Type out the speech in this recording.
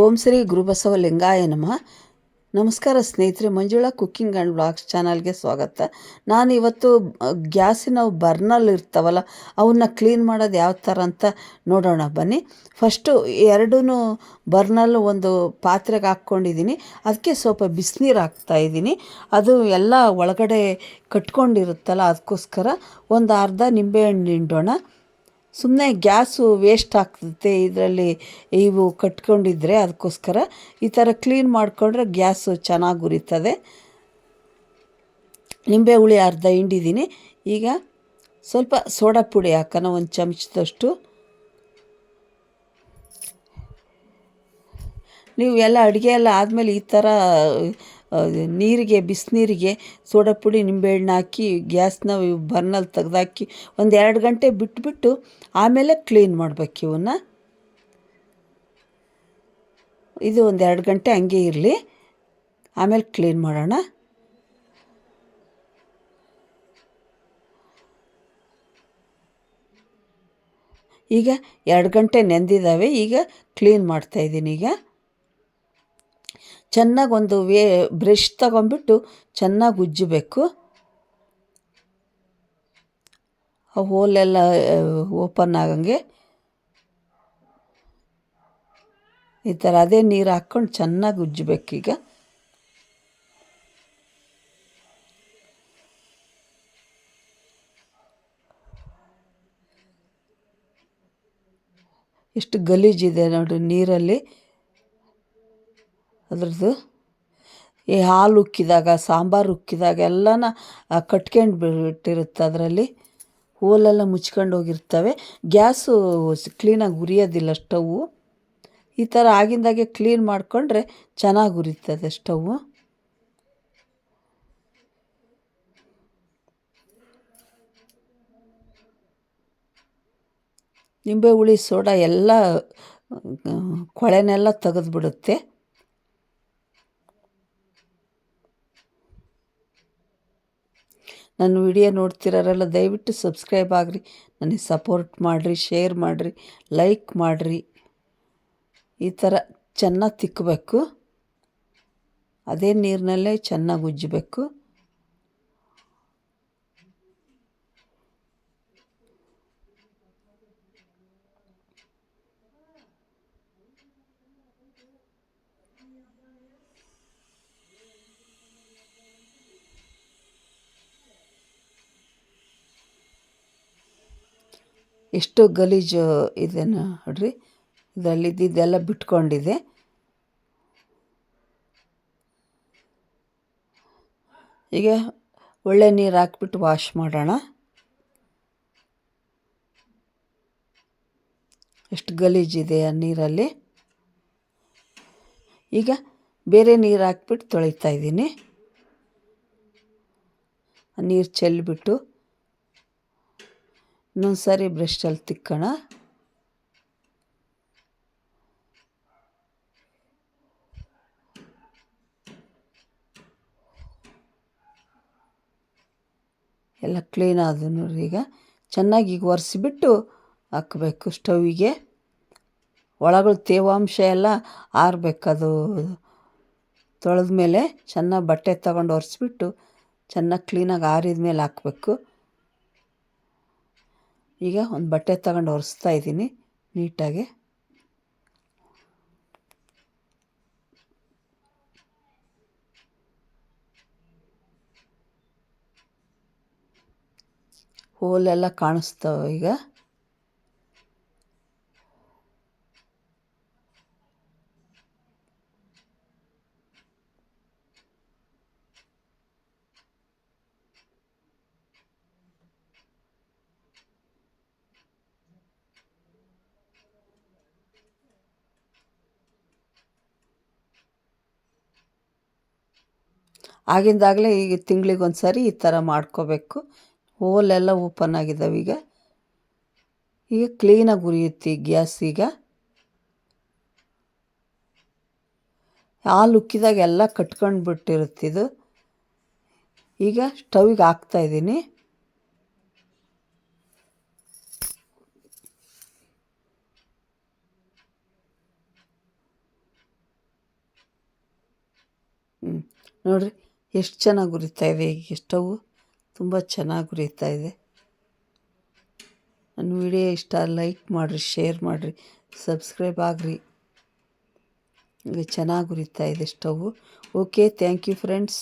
ಓಂ ಶ್ರೀ ಗುರುಬಸವ ಲಿಂಗಾಯ ನಮಃ. ನಮಸ್ಕಾರ ಸ್ನೇಹಿತರೆ, ಮಂಜುಳಾ ಕುಕ್ಕಿಂಗ್ ಆ್ಯಂಡ್ ಬ್ಲಾಗ್ಸ್ ಚಾನಲ್ಗೆ ಸ್ವಾಗತ. ನಾನು ಇವತ್ತು ಗ್ಯಾಸಿನ ಬರ್ನಲ್ಲಿ ಇರ್ತಾವಲ್ಲ, ಅವನ್ನ ಕ್ಲೀನ್ ಮಾಡೋದು ಯಾವ ಥರ ಅಂತ ನೋಡೋಣ, ಬನ್ನಿ. ಫಸ್ಟು ಎರಡೂ ಬರ್ನಲ್ ಒಂದು ಪಾತ್ರೆಗೆ ಹಾಕ್ಕೊಂಡಿದ್ದೀನಿ. ಅದಕ್ಕೆ ಸ್ವಲ್ಪ ಬಿಸಿನೀರು ಹಾಕ್ತಾಯಿದ್ದೀನಿ ಅದು ಎಲ್ಲ ಒಳಗಡೆ ಕಟ್ಕೊಂಡಿರುತ್ತಲ್ಲ ಅದಕ್ಕೋಸ್ಕರ ಒಂದು ಅರ್ಧ ನಿಂಬೆಹಣ್ಣು ಹಿಂಡೋಣ. ಸುಮ್ಮನೆ ಗ್ಯಾಸು ವೇಸ್ಟ್ ಆಗ್ತದೆ ಇದರಲ್ಲಿ ಇವು ಕಟ್ಕೊಂಡಿದ್ರೆ ಅದಕ್ಕೋಸ್ಕರ ಈ ಥರ ಕ್ಲೀನ್ ಮಾಡಿಕೊಂಡ್ರೆ ಗ್ಯಾಸು ಚೆನ್ನಾಗಿ ಉರಿತದೆ. ನಿಂಬೆ ಹುಳಿ ಅರ್ಧ ಹಿಂಡಿದ್ದೀನಿ. ಈಗ ಸ್ವಲ್ಪ ಸೋಡಾ ಪುಡಿ ಹಾಕೋಣ, ಒಂದು ಚಮಚದಷ್ಟು. ನೀವು ಎಲ್ಲ ಅಡುಗೆ ಎಲ್ಲ ಆದಮೇಲೆ ಈ ಥರ ನೀರಿಗೆ, ಬಿಸಿನೀರಿಗೆ ಸೋಡಾ ಪುಡಿ ನಿಂಬೆಹಣ್ಣು ಹಾಕಿ, ಗ್ಯಾಸ್ನ ಬರ್ನಲ್ಲಿ ತೆಗೆದಾಕಿ ಒಂದು ಎರಡು ಗಂಟೆ ಬಿಟ್ಬಿಟ್ಟು ಆಮೇಲೆ ಕ್ಲೀನ್ ಮಾಡ್ಬೇಕು ಇವನ್ನ ಇದು ಒಂದು ಎರಡು ಗಂಟೆ ಹಂಗೆ ಇರಲಿ. ಆಮೇಲೆ ಕ್ಲೀನ್ ಮಾಡೋಣ. ಈಗ ಎರಡು ಗಂಟೆ ನೆಂದಿದ್ದಾವೆ, ಈಗ ಕ್ಲೀನ್ ಮಾಡ್ತಾಯಿದ್ದೀನಿ ಈಗ. ಚೆನ್ನಾಗಿ ಒಂದು ವೇ, ಬ್ರಷ್ ತಗೊಂಬಿಟ್ಟು ಚೆನ್ನಾಗಿ ಉಜ್ಜಬೇಕು. ಹೋಲೆಲ್ಲ ಓಪನ್ ಆಗಂಗೆ. ಈ ಥರ ಅದೇ ನೀರು ಹಾಕ್ಕೊಂಡು ಚೆನ್ನಾಗಿ ಉಜ್ಜಬೇಕೀಗ ಎಷ್ಟು ಗಲೀಜಿದೆ ನೋಡಿ ನೀರಲ್ಲಿ. ಅದ್ರದ್ದು. ಈ ಹಾಲು ಉಕ್ಕಿದಾಗ, ಸಾಂಬಾರು ಉಕ್ಕಿದಾಗ ಎಲ್ಲನ ಕಟ್ಕೊಂಡು ಬಿಟ್ಟಿರುತ್ತೆ ಅದರಲ್ಲಿ. ಹೋಲೆಲ್ಲ ಮುಚ್ಕೊಂಡು ಹೋಗಿರ್ತವೆ. ಗ್ಯಾಸು ಕ್ಲೀನಾಗಿ ಉರಿಯೋದಿಲ್ಲ ಸ್ಟವ್ವು ಈ ಥರ ಆಗಿಂದಾಗೆ ಕ್ಲೀನ್ ಮಾಡಿಕೊಂಡ್ರೆ ಚೆನ್ನಾಗಿ ಉರಿತದೆ ಸ್ಟವ್. ನಿಂಬೆ ಹುಳಿ, ಸೋಡಾ ಎಲ್ಲ ಕೊಳೆನೆಲ್ಲ ತೆಗೆದ್ಬಿಡುತ್ತೆ. ನನ್ನ ವಿಡಿಯೋ ನೋಡ್ತಿರೋರೆಲ್ಲ ದಯವಿಟ್ಟು ಸಬ್ಸ್ಕ್ರೈಬ್ ಆಗಿರಿ, ನನಗೆ ಸಪೋರ್ಟ್ ಮಾಡಿರಿ, ಶೇರ್ ಮಾಡಿರಿ, ಲೈಕ್ ಮಾಡಿರಿ. ಈ ಥರ ಚೆನ್ನಾಗಿ ತಿಕ್ಕಬೇಕು ಅದೇ ನೀರಿನಲ್ಲೇ ಚೆನ್ನಾಗಿ ಉಜ್ಜಬೇಕು. ಎಷ್ಟು ಗಲೀಜು ಇದೆ ನೋಡ್ರಿ. ಇದರಲ್ಲಿ ಇದ್ದಿದ್ದೆಲ್ಲ ಬಿಟ್ಕೊಂಡಿದೆ. ಈಗ ಒಳ್ಳೆ ನೀರು ಹಾಕ್ಬಿಟ್ಟು ವಾಶ್ ಮಾಡೋಣ. ಎಷ್ಟು ಗಲೀಜಿದೆ ಆ ನೀರಲ್ಲಿ. ಈಗ ಬೇರೆ ನೀರು ಹಾಕ್ಬಿಟ್ಟು ತೊಳಿತಾ ಇದ್ದೀನಿ. ನೀರು ಚೆಲ್ಲಿಬಿಟ್ಟು ಇನ್ನೊಂದು ಸಾರಿ ಬ್ರಷಲ್ಲಿ ತಿಕ್ಕೋಣ. ಎಲ್ಲ ಕ್ಲೀನ್ ಆದ ನೋಡ್ರಿ ಈಗ. ಚೆನ್ನಾಗಿ ಈಗ ಒರೆಸಿಬಿಟ್ಟು ಹಾಕಬೇಕು ಸ್ಟವಿಗೆ ಒಳಗಳು ತೇವಾಂಶ ಎಲ್ಲ ಆರಬೇಕದು ತೊಳೆದ ಮೇಲೆ ಚೆನ್ನಾಗಿ ಬಟ್ಟೆ ತಗೊಂಡು ಒರೆಸ್ಬಿಟ್ಟು ಚೆನ್ನಾಗಿ ಕ್ಲೀನಾಗಿ ಆರಿದ ಮೇಲೆ ಹಾಕಬೇಕು. ಈಗ ಒಂದು ಬಟ್ಟೆ ತಗೊಂಡು ಒರೆಸ್ತಾ ಇದ್ದೀನಿ ನೀಟಾಗಿ. ಹೋಲೆಲ್ಲ ಕಾಣಿಸ್ತವೆ ಈಗ. ಆಗಿಂದಾಗಲೇ ಈಗ ತಿಂಗ್ಳಿಗೊಂದು ಸಾರಿ ಈ ಥರ ಮಾಡ್ಕೋಬೇಕು. ಹೋಲೆಲ್ಲ ಓಪನ್ ಆಗಿದ್ದಾವೆ ಈಗ. ಈಗ ಕ್ಲೀನಾಗಿ ಉರಿಯುತ್ತೆ ಗ್ಯಾಸ್ ಈಗ. ಹಾಲು ಉಕ್ಕಿದಾಗ ಎಲ್ಲ ಕಟ್ಕೊಂಡು ಬಿಟ್ಟಿರುತ್ತಿದ್ದು ಈಗ ಸ್ಟವಿಗೆ ಹಾಕ್ತಾಯಿದ್ದೀನಿ ನೋಡಿರಿ ಎಷ್ಟು ಚೆನ್ನಾಗಿ ಉರಿತಾ ಇದೆ ಈಗ ಸ್ಟವ್. ತುಂಬ ಚೆನ್ನಾಗಿ ಉರಿತಾ ಇದೆ. ನನ್ನ ವಿಡಿಯೋ ಇಷ್ಟ, ಲೈಕ್ ಮಾಡಿರಿ, ಶೇರ್ ಮಾಡಿರಿ, ಸಬ್ಸ್ಕ್ರೈಬ್ ಆಗಿರಿ. ಈಗ ಚೆನ್ನಾಗಿ ಉರಿತಾ ಇದೆ stove. Okay, thank you friends.